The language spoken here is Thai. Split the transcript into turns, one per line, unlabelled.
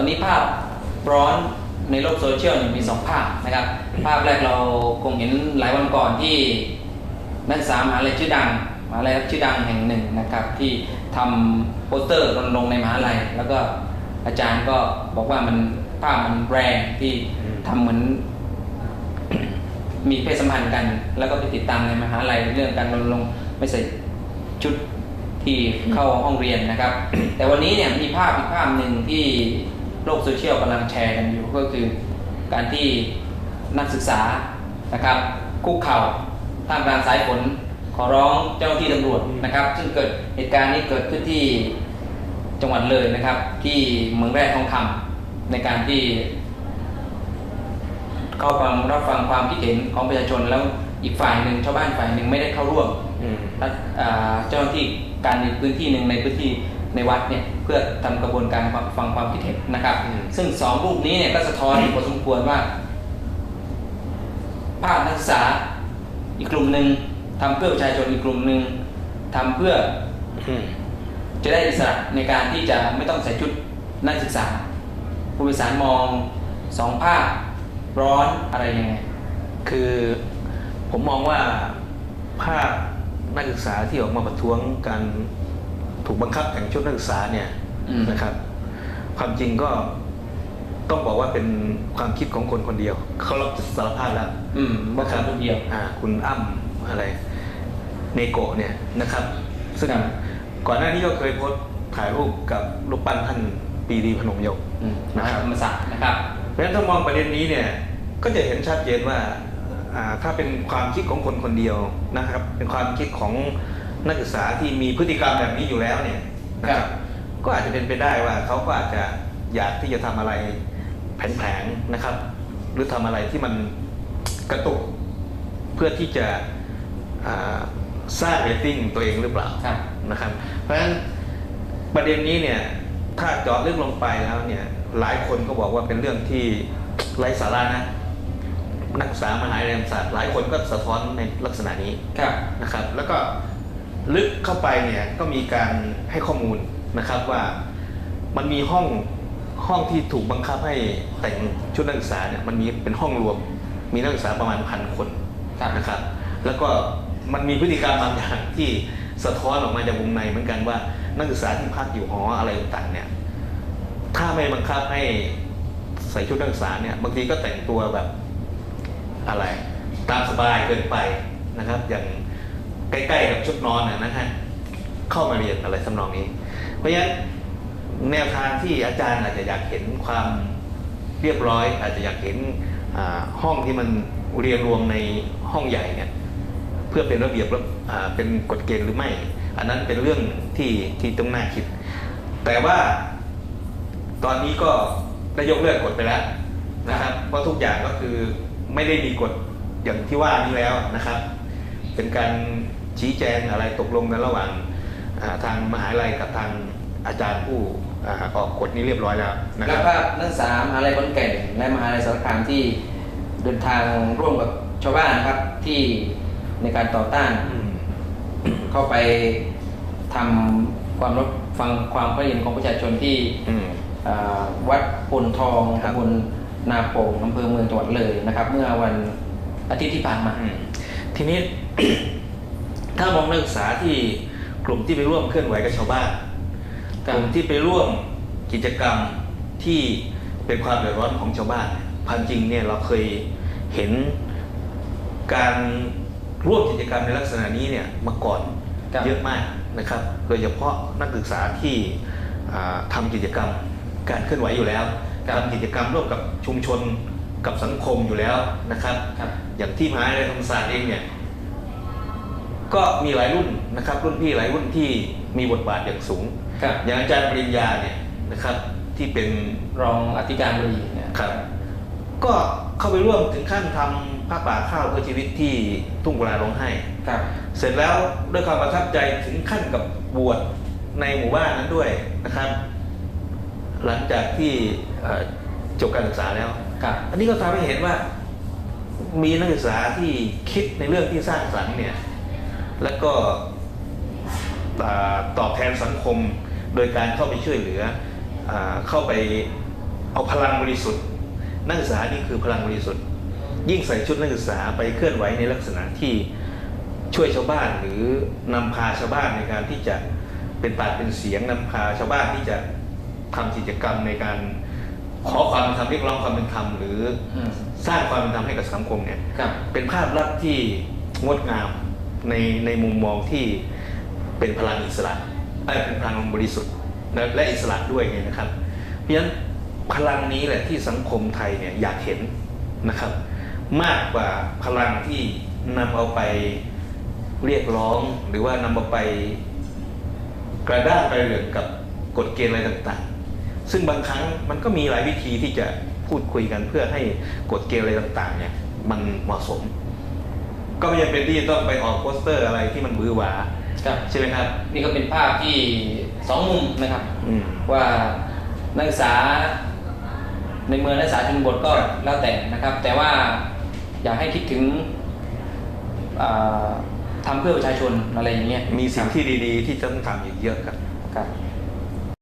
ตอนนี้ภาพร้อนในโลกโซเชียลมีสองภาพนะครับ ภาพแรกเราคงเห็นหลายวันก่อนที่นักศึกษามหาลัยชื่อดังมหาลัยชื่อดังแห่งหนึ่งนะครับ ที่ทำโปสเตอร์รณรงค์ในมหาลัยแล้วก็อาจารย์ก็บอกว่ามันภาพมันแรงที่ทำเหมือนมีเพศสัมพันธ์กัน แล้วก็ไปติดตามในมหาลัยเรื่องการรณรงค์ไม่ใส่ชุดที่เข้าห้องเรียนนะครับ แต่วันนี้เนี่ยมีภาพอีกภาพหนึ่งที่ โลกโซเชียลกำลังแชร์กันอยู่ก็คือ การที่นักศึกษานะครับ คุกเข่าท่ามกลางสายฝนขอร้องเจ้าหน้าที่ตำรวจนะครับ ซึ่งเกิดเหตุการณ์นี้เกิดขึ้นที่จังหวัดเลยนะครับ ที่เมืองแร่ทองคำในการที่ เข้าฟังรับฟังความคิดเห็นของประชาชนแล้วอีกฝ่ายหนึ่งชาวบ้านฝ่ายหนึ่งไม่ได้เข้าร่วม
อืม
รัฐอ่าเจ้าหน้าที่การในพื้นที่หนึ่งในพื้นที่ ในวัดเนี่ยเพื่อทำกระบวนการฟังความคิดเห็นนะครับ
อืม
ซึ่งสองรูปนี้เนี่ยก็สะท้อนพอสมควรว่าภาคนักศึกษาอีกกลุ่มหนึ่งทำเพื่อประชาชนอีกกลุ่มหนึ่งทำเพื่อ
อืม
จะได้อิสระในการที่จะไม่ต้องใส่ชุดนักศึกษาผู้บริสารมองสองภาคร้อนอะไรยังไง
คือผมมองว่าภาพนักศึกษาที่ออกมาประท้วงการ ถูกบังคับแต่งชุดนักศึกษาเนี่ย
อืม
นะครับ ความจริงก็ต้องบอกว่าเป็นความคิดของคนคนเดียว เขารับสารภาพแล้ว
อืมว่าคำคนเดียว
อ่าคุณอ้ำอะไร เนโกะเนี่ยนะครับ ซึ่ง
ครับ
ก่อนหน้านี้ก็เคยโพสต์ถ่ายรูปกับรูปปั้นท่านปรีดีพนมยงค์
อืมม
นะ
หา
ครับ
ธรรมศาสตร์นะครับ
เพราะฉะนั้นถ้ามองประเด็นนี้เนี่ยก็จะเห็นชัดเจนว่าอ่าถ้าเป็นความคิดของคนคนเดียวนะครับ เป็นความคิดของ นักศึกษาที่มีพฤติกรรมแบบนี้อยู่แล้วเนี่ยนะค
ครั
รับบก็อาจจะเป็นไปได้ว่าเขาก็อาจจะอยากที่จะทำอะไรแผลงๆนะครับ หรือทำอะไรที่มันกระตุกเพื่อที่จะอ่าสร้างเรตติ้งตัวเองหรือเปล่า
ครับ
นะครับ เพราะฉะนั้นประเด็นนี้เนี่ยถ้าเจาะลึกลงไปแล้วเนี่ยหลายคนก็บอกว่าเป็นเรื่องที่ไร้สาระนะนักศึกษามหาวิทยาลัยธรรมศาสตร์หลายคนก็สะท้อนในลักษณะนี้
ครับ
นะครับ แล้วก็ ลึกเข้าไปเนี่ยก็มีการให้ข้อมูลนะครับว่ามันมีห้องห้องที่ถูกบังคับให้แต่งชุดนักศึกษาเนี่ยมันมีเป็นห้องรวม มีนักศึกษาประมาณพันคน
ครับ
นะครับ แล้วก็มันมีพฤติกรรมบางอย่างที่สะท้อนออกมาจากวงในเหมือนกันว่านักศึกษาที่พักอยู่หออะไรต่างๆเนี่ยถ้าไม่บังคับให้ใส่ชุดนักศึกษาเนี่ยบางทีก็แต่งตัวแบบอะไร ตามสบายเกินไปนะครับ อย่าง ใกล้ๆกับชุดนอนนะฮะเข้ามาเรียนอะไรทำนองนี้ เพราะฉะนั้นแนวทางที่อาจารย์อาจจะอยากเห็นความเรียบร้อย อาจจะอยากเห็นห้องที่มันเรียนรวมในห้องใหญ่เนี่ยเพื่อเป็นระเบียบและอ่าเป็นกฎเกณฑ์หรือไม่ อันนั้นเป็นเรื่องที่ที่ต้องน่าคิด แต่ว่าตอนนี้ก็ได้ยกเลิกกฎไปแล้วนะครับเพราะทุกอย่างก็คือไม่ได้มีกฎอย่างที่ว่านี้แล้วนะครับ เป็นการชี้แจงอะไรตกลงกันระหว่างอ่าทางมหาลัยกับทางอาจารย์ผู้อ่าออกกฎนี้เรียบร้อยแล้วนะค
แล้
รั
ว
บ
ก็นักศึกษามหาลัยขอนแก่นและมหาลัยสารคามที่เดินทางร่วมกับชาวบ้านครับที่ในการต่อต้าน
อืม
เข้าไปทำความรับฟังความคิดเห็นของประชาชนที่
อืม
อ่าวัดพลทอง
ครับ
ตำบลนาโป่งอำเภอเมืองจังหวัดเลยนะครับ เมื่อวันอาทิตย์ที่ผ่านมา
อืมทีนี้ ถ้ามองนักศึกษาที่กลุ่มที่ไปร่วมเคลื่อนไหวกับชาวบ้าน
ครับ
กลุ่มที่ไปร่วมกิจกรรมที่เป็นความเดือดร้อนของชาวบ้านความจริงเนี่ยเราเคยเห็นการร่วมกิจกรรมในลักษณะนี้เนี่ยมาก่อน
ครับ
เยอะมากนะครับ โดยเฉพาะนักศึกษาที่อ่าทำกิจกรรมการเคลื่อนไหวอยู่แล้วทำกิจกรรมร่วมกับชุมชนกับสังคมอยู่แล้วนะครับ
ครับ
อย่างที่มหาวิทยาลัยธรรมศาสตร์เองเนี่ย ก็มีหลายรุ่นนะครับรุ่นพี่หลายรุ่นที่มีบทบาทอย่างสูง
ครับ
อย่างอาจารย์ปริญญาเนี่ยนะครับที่เป็น
รองอธิการบดีเนี่ย
ครับ ก็เข้าไปร่วมถึงขั้นทำผ้าป่าข้าวเพื่อชีวิตที่ทุ่งกุลาร้องไห้
ครับ
เสร็จแล้วด้วยความประทับใจถึงขั้นกับบวชในหมู่บ้านนั้นด้วยนะครับ หลังจากที่เอ่อจบการศึกษาแล้ว
ครับ
อันนี้ก็ทำให้เห็นว่ามีนักศึกษาที่คิดในเรื่องที่สร้างสรรค์เนี่ย แล้วก็อ่าตอบแทนสังคมโดยการเข้าไปช่วยเหลืออาเข้าไปเอาพลังบริสุทธิ์ นักศึกษานี่คือพลังบริสุทธิ์ ยิ่งใส่ชุดนักศึกษาไปเคลื่อนไหวในลักษณะที่ช่วยชาวบ้านหรือนำพาชาวบ้านในการที่จะเป็นปากเป็นเสียงนำพาชาวบ้านที่จะทำกิจกรรมในการขอความเป็นธรรมเรียกร้องความเป็นธรรมหรือ
อืม
สร้างความเป็นธรรมให้กับสังคมเนี่ย
ครับ
เป็นภาพลักษณ์ที่งดงาม ในในมุมมองที่เป็นพลังอิสระเอ้ยเป็นพลังบริสุทธิ์และอิสระด้วยไงนะครับ เพราะฉะนั้นพลังนี้แหละที่สังคมไทยเนี่ยอยากเห็นนะครับ มากกว่าพลังที่นำเอาไปเรียกร้องหรือว่านำเอาไปกระด้างไปเรื่องกับกฎเกณฑ์อะไรต่างๆ ซึ่งบางครั้งมันก็มีหลายวิธีที่จะพูดคุยกันเพื่อให้กฎเกณฑ์อะไรต่างๆเนี่ยมันเหมาะสม ก็ไม่จำเป็นที่จะต้องไปออกโปสเตอร์อะไรที่มันบือหวา
ครับ
ใช่ไหมครับ
นี่ก็เป็นภาพที่สองมุมนะครับ
อืม
ว่านักศึกษาในเมืองนักศึกษาชนบทก็
ครับ
แล้วแต่นะครับ แต่ว่าอยากให้คิดถึงอ่าทำเพื่อประชาชนอะไรอย่างเงี้ย
มีสิ่งที่ดีๆ ที่จะต้องทำอีกเยอะครับ
ครับ